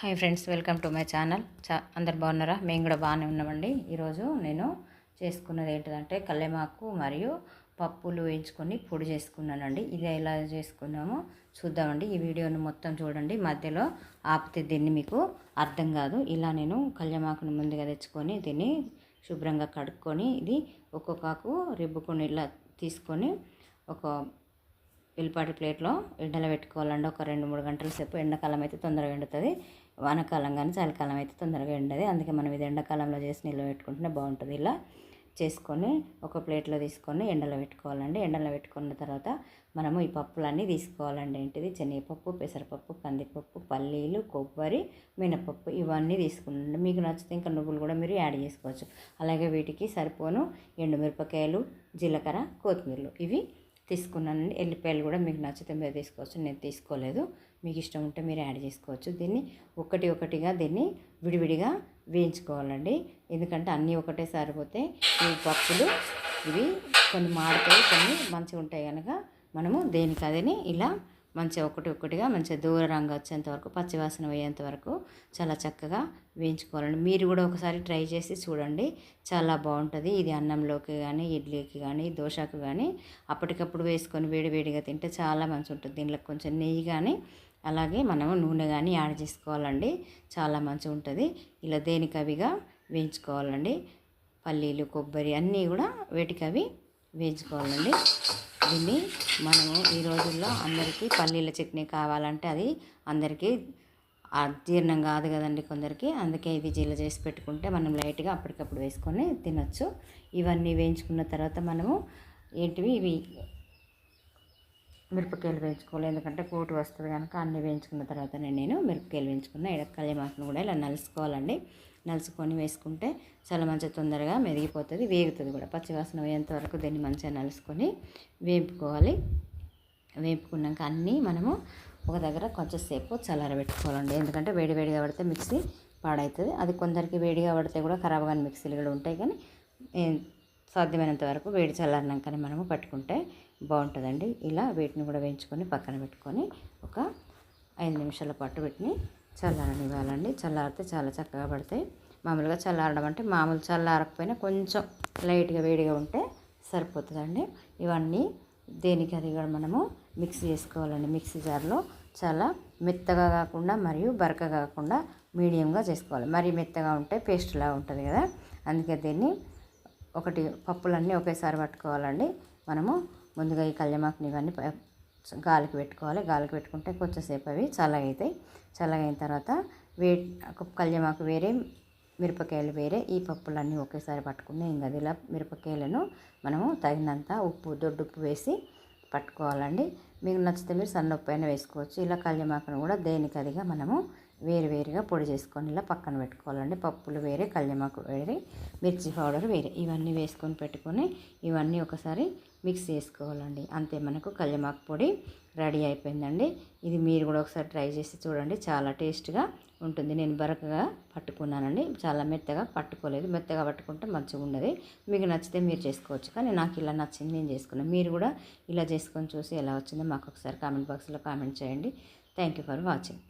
Hi friends welcome to my channel. చా అందరు బాగున్నారా? మేము కూడా బాగానే ఉన్నామండి. ఈరోజు నేను చేసుకున్నది ఏంటంటే కల్లెమాకు మరియు పప్పులు వేయించుకొని పొడి చేసుకున్నానండి. ఇది ఎలా చేసుకున్నామో చూద్దామండి. ఈ వీడియోను మొత్తం చూడండి. మధ్యలో ఆపితే దీన్ని మీకు అర్థం కాదు. ఇలా నేను కల్లెమాకును ముందుగా తెచ్చుకొని దీన్ని శుభ్రంగా కడుక్కొని ఇది ఒక్కొక్కకు రిబ్బుకొని ఇలా తీసుకొని ఒక వెల్లిపాటి ప్లేట్లో ఎండలో పెట్టుకోవాలండి. ఒక రెండు మూడు గంటల సేపు. ఎండాకాలం అయితే తొందరగా ఎండుతుంది. వానకాలం కానీ చలికాలం అయితే తొందరగా ఎండది. అందుకే మనం ఇది ఎండాకాలంలో చేసి నిల్వ పెట్టుకుంటేనే బాగుంటుంది. ఇలా చేసుకొని ఒక ప్లేట్లో తీసుకొని ఎండలో పెట్టుకోవాలండి. ఎండలో పెట్టుకున్న తర్వాత మనము ఈ పప్పులన్నీ తీసుకోవాలండి. ఏంటిది? శనగపప్పు పెసరపప్పు కందిపప్పు పల్లీలు కొబ్బరి మినపప్పు ఇవన్నీ తీసుకున్నాండి మీకు నచ్చితే ఇంకా నువ్వులు కూడా మీరు యాడ్ చేసుకోవచ్చు. అలాగే వీటికి సరిపోను ఎండుమిరపకాయలు జీలకర్ర కొత్తిమీరలు. ఇవి తీసుకున్నానండి. ఎల్లిపాయలు కూడా మీకు నచ్చితే మీరు తీసుకోవచ్చు. నేను తీసుకోలేదు. మీకు ఇష్టం ఉంటే మీరు యాడ్ చేసుకోవచ్చు. దీన్ని ఒకటి ఒకటిగా దీన్ని విడివిడిగా వేయించుకోవాలండి. ఎందుకంటే అన్నీ ఒకటే సరిపోతే ఈ పప్పులు ఇవి కొన్ని మాడతాయి కొన్ని మంచిగా ఉంటాయి కనుక మనము దేనికి అదని ఇలా మంచిగా ఒకటి ఒకటిగా మంచిగా దూర వచ్చేంత వరకు పచ్చివాసన పోయేంత వరకు చాలా చక్కగా వేయించుకోవాలండి. మీరు కూడా ఒకసారి ట్రై చేసి చూడండి. చాలా బాగుంటుంది. ఇది అన్నంలోకి కానీ ఇడ్లీకి కానీ దోశకు కానీ అప్పటికప్పుడు వేసుకొని వేడివేడిగా తింటే చాలా మంచి ఉంటుంది దీంట్లో కొంచెం నెయ్యి కానీ అలాగే మనము నూనె కానీ యాడ్ చేసుకోవాలండి. చాలా మంచిగా ఉంటుంది ఇలా దేనికవిగా వేయించుకోవాలండి. పల్లీలు కొబ్బరి అన్నీ కూడా వేటికవి వేయించుకోవాలండి. దీన్ని మనము ఈ రోజుల్లో అందరికీ పల్లీల చట్నీ కావాలంటే అది అందరికీ అజీర్ణం కాదు కదండి కొందరికి. అందుకే ఇది జీల చేసి పెట్టుకుంటే మనం లైట్గా అప్పటికప్పుడు వేసుకొని తినొచ్చు. ఇవన్నీ వేయించుకున్న తర్వాత మనము ఏంటివి ఇవి మిరపకాయలు వేయించుకోవాలి. ఎందుకంటే కోటు వస్తుంది కనుక అన్నీ వేయించుకున్న తర్వాత నేను మిరపకాయలు వేయించుకున్న. కళ్యామాకును కూడా ఇలా నలుసుకోవాలండి. నలుసుకొని వేసుకుంటే చాలా మంచిగా తొందరగా మెదిగిపోతుంది వేగుతుంది కూడా. పచ్చివాసన పోయేంత వరకు దీన్ని మంచిగా నలుసుకొని వేపుకోవాలి. వేపుకున్నాక అన్నీ మనము ఒక దగ్గర కొంచెం సేపు చల్లారబెట్టుకోవాలండి. ఎందుకంటే వేడి వేడిగా పడితే మిక్సీ పాడవుతుంది అది కొందరికి వేడిగా పడితే కూడా ఖరాబ్ కానీ మిక్సీలు కూడా ఉంటాయి కానీ సాధ్యమైనంత వరకు వేడి చల్లారినాకనే మనము పట్టుకుంటే బాగుంటుందండి. ఇలా వీటిని కూడా వేయించుకొని పక్కన పెట్టుకొని ఒక ఐదు నిమిషాల పాటు వీటిని చల్లారనివ్వాలండి చల్లారితే చాలా చక్కగా పడతాయి. మామూలుగా చల్లారడం అంటే మామూలు చల్లారకపోయినా కొంచెం లైట్గా వేడిగా ఉంటే సరిపోతుందండి. ఇవన్నీ దేనికి అది కూడా మనము మిక్స్ చేసుకోవాలండి. మిక్సీ జార్లో చాలా మెత్తగా కాకుండా మరియు బరక కాకుండా మీడియంగా చేసుకోవాలి. మరీ మెత్తగా ఉంటే పేస్ట్లా ఉంటుంది కదా. అందుకే దీన్ని ఒకటి పప్పులన్నీ ఒకేసారి పట్టుకోవాలండి. మనము ముందుగా ఈ కళ్యమాకుని ఇవన్నీ గాలికి పెట్టుకోవాలి. గాలికి పెట్టుకుంటే కొంచెంసేపు అవి చల్లగవుతాయి చల్లగైన తర్వాత వే కళ్యమాకు వేరే మిరపకాయలు వేరే ఈ పప్పులన్నీ ఒకేసారి పట్టుకుని ఇంకా ఇలా మిరపకాయలను మనము తగినంత ఉప్పు దొడ్డుప్పు వేసి పట్టుకోవాలండి. మీకు నచ్చితే మీరు సన్నప్పు అయినా వేసుకోవచ్చు. ఇలా కళ్యమాకును కూడా దేనికదిగా మనము వేరు వేరుగా పొడి చేసుకొని ఇలా పక్కన పెట్టుకోవాలండి. పప్పులు వేరే కళ్యమాకు వేరే మిర్చి పౌడర్ వేరే. ఇవన్నీ వేసుకొని పెట్టుకొని ఇవన్నీ ఒకసారి మిక్స్ చేసుకోవాలండి. అంతే మనకు కళ్యమాకు పొడి రెడీ అయిపోయిందండి. ఇది మీరు కూడా ఒకసారి ట్రై చేసి చూడండి. చాలా టేస్ట్గా ఉంటుంది. నేను బరకగా పట్టుకున్నానండి. చాలా మెత్తగా పట్టుకోలేదు. మెత్తగా పట్టుకుంటే మంచిగా ఉండదు. మీకు నచ్చితే మీరు చేసుకోవచ్చు. కానీ నాకు ఇలా నచ్చింది నేను చేసుకున్నాను. మీరు కూడా ఇలా చేసుకొని చూసి ఎలా వచ్చిందో మాకు ఒకసారి కామెంట్ బాక్స్లో కామెంట్ చేయండి. Thank you for watching.